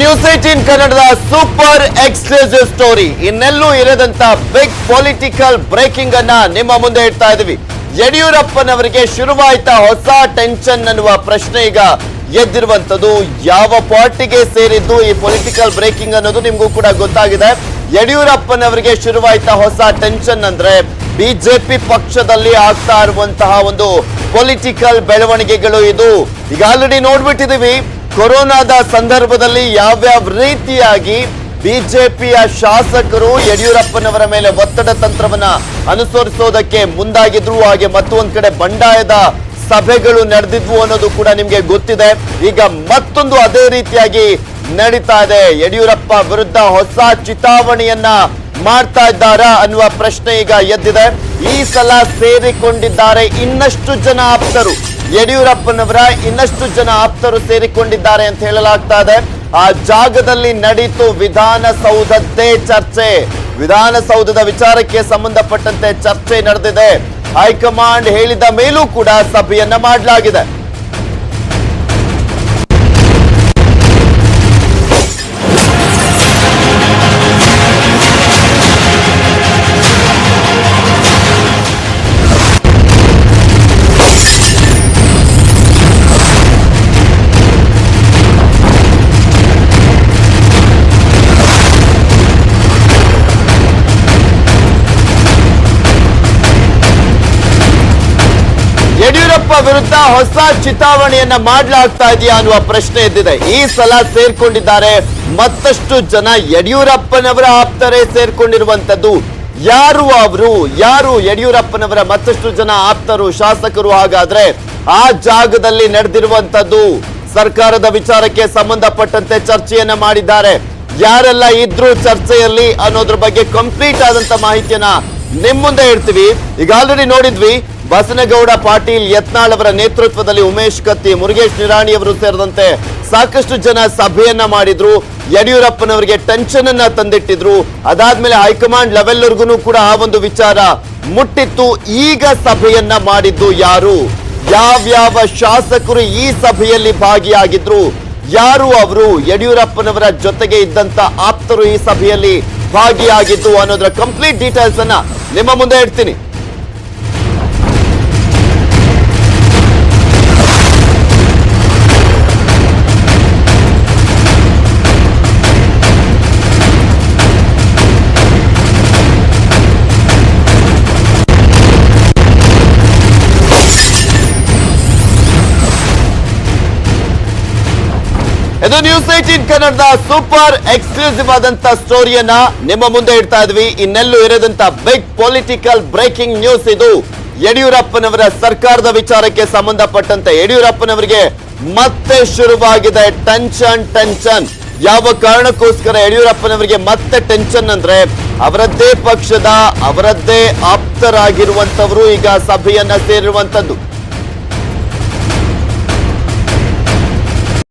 News eighteen ಕನ್ನಡದ super exclusive story. ಇನ್ನೆಲ್ಲೂ ಇರದಂತ ಬಿಗ್ ಪೊಲಿಟಿಕಲ್ ಬ್ರೇಕಿಂಗ್ ಅನ್ನ ನಿಮ್ಮ ಮುಂದೆ ಇಡ್ತಾ ಇದೀವಿ ಯಡಿಯೂರಪ್ಪನವರಿಗೆ ಶುರುವಾಯ್ತಾ ಹೊಸ ಟೆನ್ಷನ್ ಅನ್ನುವ ಪ್ರಶ್ನೆ ಈಗ ಎದ್ದಿರುವಂತದ್ದು. ಯಾವ ಪಾರ್ಟಿಗೆ ಸೇರಿದ್ದು ಈ ಪೊಲಿಟಿಕಲ್ ಬ್ರೇಕಿಂಗ್ ಅನ್ನೋದು ನಿಮ್ಗೂ ಕೂಡ ಗೊತ್ತಾಗಿದೆ. ಯಡಿಯೂರಪ್ಪನವರಿಗೆ ಶುರುವಾಯ್ತಾ ಹೊಸ ಟೆನ್ಷನ್ ಅಂದ್ರೆ ಬಿಜೆಪಿ ಪಕ್ಷದಲ್ಲಿ ಆಗ್ತಾ ಇರುವಂತಹ ಒಂದು ಪೊಲಿಟಿಕಲ್ ಬೆಳವಣಿಗೆಗಳು ಇದು. ಈಗ ಆಲ್ರೆಡಿ ನೋಡ್ಬಿಟ್ಟಿದೀವಿ ಕೊರೋನಾದ ಸಂದರ್ಭದಲ್ಲಿ ಯಾವ್ಯಾವ ರೀತಿಯಾಗಿ ಬಿಜೆಪಿಯ ಶಾಸಕರು ಯಡಿಯೂರಪ್ಪನವರ ಮೇಲೆ ಒತ್ತಡ ತಂತ್ರವನ್ನ ಅನುಸರಿಸೋದಕ್ಕೆ ಮುಂದಾಗಿದ್ರು, ಹಾಗೆ ಮತ್ತೊಂದು ಕಡೆ ಬಂಡಾಯದ ಸಭೆಗಳು ನಡೆದಿದ್ವು ಅನ್ನೋದು ಕೂಡ ನಿಮ್ಗೆ ಗೊತ್ತಿದೆ. ಈಗ ಮತ್ತೊಂದು ಅದೇ ರೀತಿಯಾಗಿ ನಡೀತಾ ಇದೆ. ಯಡಿಯೂರಪ್ಪ ವಿರುದ್ಧ ಹೊಸ ಚಿತಾವಣೆಯನ್ನ ಮಾಡ್ತಾ ಇದ್ದಾರಾ ಅನ್ನುವ ಪ್ರಶ್ನೆ ಈಗ ಎದ್ದಿದೆ. ಈ ಸಲ ಸೇರಿಕೊಂಡಿದ್ದಾರೆ ಇನ್ನಷ್ಟು ಜನ ಆಪ್ತರು. ಯಡಿಯೂರಪ್ಪನವರ ಇನ್ನಷ್ಟು ಜನ ಆಪ್ತರು ಸೇರಿಕೊಂಡಿದ್ದಾರೆ ಅಂತ ಹೇಳಲಾಗ್ತಾ ಇದೆ. ಆ ಜಾಗದಲ್ಲಿ ನಡೀತು ವಿಧಾನಸೌಧದ್ದೇ ಚರ್ಚೆ. ವಿಧಾನಸೌಧದ ವಿಚಾರಕ್ಕೆ ಸಂಬಂಧಪಟ್ಟಂತೆ ಚರ್ಚೆ ನಡೆದಿದೆ. ಹೈಕಮಾಂಡ್ ಹೇಳಿದ ಮೇಲೂ ಕೂಡ ಸಭೆಯನ್ನ ಮಾಡಲಾಗಿದೆ. ಯಡಿಯೂರಪ್ಪ ವಿರುದ್ಧ ಹೊಸ ಚಿತಾವಣೆಯನ್ನ ಮಾಡಲಾಗ್ತಾ ಇದೆಯಾ ಅನ್ನುವ ಪ್ರಶ್ನೆ ಎದ್ದಿದೆ. ಈ ಸಲ ಸೇರ್ಕೊಂಡಿದ್ದಾರೆ ಮತ್ತಷ್ಟು ಜನ ಯಡಿಯೂರಪ್ಪನವರ ಆಪ್ತರೇ ಸೇರ್ಕೊಂಡಿರುವಂತದ್ದು ಯಾರು ಅವರು, ಯಾರು ಯಡಿಯೂರಪ್ಪನವರ ಮತ್ತಷ್ಟು ಜನ ಆಪ್ತರು, ಶಾಸಕರು ಹಾಗಾದ್ರೆ ಆ ಜಾಗದಲ್ಲಿ ನಡೆದಿರುವಂತದ್ದು ಸರ್ಕಾರದ ವಿಚಾರಕ್ಕೆ ಸಂಬಂಧಪಟ್ಟಂತೆ ಚರ್ಚೆಯನ್ನ ಮಾಡಿದ್ದಾರೆ. ಯಾರೆಲ್ಲ ಇದ್ರು ಚರ್ಚೆಯಲ್ಲಿ ಅನ್ನೋದ್ರ ಬಗ್ಗೆ ಕಂಪ್ಲೀಟ್ ಆದಂತ ಮಾಹಿತಿಯನ್ನ ನಿಮ್ ಮುಂದೆ ಇಡ್ತೀವಿ ಈಗ ಆಲ್ರೆಡಿ ನೋಡಿದ್ವಿ ಬಸನಗೌಡ ಪಾಟೀಲ್ ಯತ್ನಾಳ್ ಅವರ ನೇತೃತ್ವದಲ್ಲಿ ಉಮೇಶ್ ಕತ್ತಿ, ಮುರುಗೇಶ್ ನಿರಾಣಿ ಅವರು ಸೇರಿದಂತೆ ಸಾಕಷ್ಟು ಜನ ಸಭೆಯನ್ನ ಮಾಡಿದ್ರು. ಯಡಿಯೂರಪ್ಪನವರಿಗೆ ಟೆನ್ಷನ್ ಅನ್ನ ತಂದಿಟ್ಟಿದ್ರು. ಅದಾದ್ಮೇಲೆ ಹೈಕಮಾಂಡ್ ಲೆವೆಲ್ವರೆಗೂ ಕೂಡ ಆ ಒಂದು ವಿಚಾರ ಮುಟ್ಟಿತ್ತು. ಈಗ ಸಭೆಯನ್ನ ಮಾಡಿದ್ದು ಯಾರು? ಯಾವ್ಯಾವ ಶಾಸಕರು ಈ ಸಭೆಯಲ್ಲಿ ಭಾಗಿಯಾಗಿದ್ರು? ಯಾರು ಅವರು? ಯಡಿಯೂರಪ್ಪನವರ ಜೊತೆಗೆ ಇದ್ದಂತ ಆಪ್ತರು ಈ ಸಭೆಯಲ್ಲಿ ಭಾಗಿಯಾಗಿದ್ದು ಅನ್ನೋದರ ಕಂಪ್ಲೀಟ್ ಡೀಟೇಲ್ಸ್ ಅನ್ನ ನಿಮ್ಮ ಮುಂದೆ ಇಡ್ತೀನಿ ಇದು ನ್ಯೂಸ್ ಏಟೀನ್ ಕನ್ನಡದ ಸೂಪರ್ ಎಕ್ಸ್ಕ್ಲೂಸಿವ್ ಆದಂತ ಸ್ಟೋರಿಯನ್ನ ನಿಮ್ಮ ಮುಂದೆ ಇಡ್ತಾ ಇದ್ವಿ. ಇನ್ನೆಲ್ಲೂ ಇರದಂತ ಬಿಗ್ ಪೊಲಿಟಿಕಲ್ ಬ್ರೇಕಿಂಗ್ ನ್ಯೂಸ್ ಇದು. ಯಡಿಯೂರಪ್ಪನವರ ಸರ್ಕಾರದ ವಿಚಾರಕ್ಕೆ ಸಂಬಂಧಪಟ್ಟಂತೆ ಯಡಿಯೂರಪ್ಪನವರಿಗೆ ಮತ್ತೆ ಶುರುವಾಗಿದೆ ಟೆನ್ಷನ್ ಟೆನ್ಷನ್ ಯಾವ ಕಾರಣಕ್ಕೋಸ್ಕರ ಯಡಿಯೂರಪ್ಪನವರಿಗೆ ಮತ್ತೆ ಟೆನ್ಷನ್ ಅಂದ್ರೆ ಅವರದ್ದೇ ಪಕ್ಷದ ಅವರದ್ದೇ ಆಪ್ತರಾಗಿರುವಂತವರು ಈಗ ಸಭೆಯನ್ನ ಸೇರಿರುವಂತದ್ದು.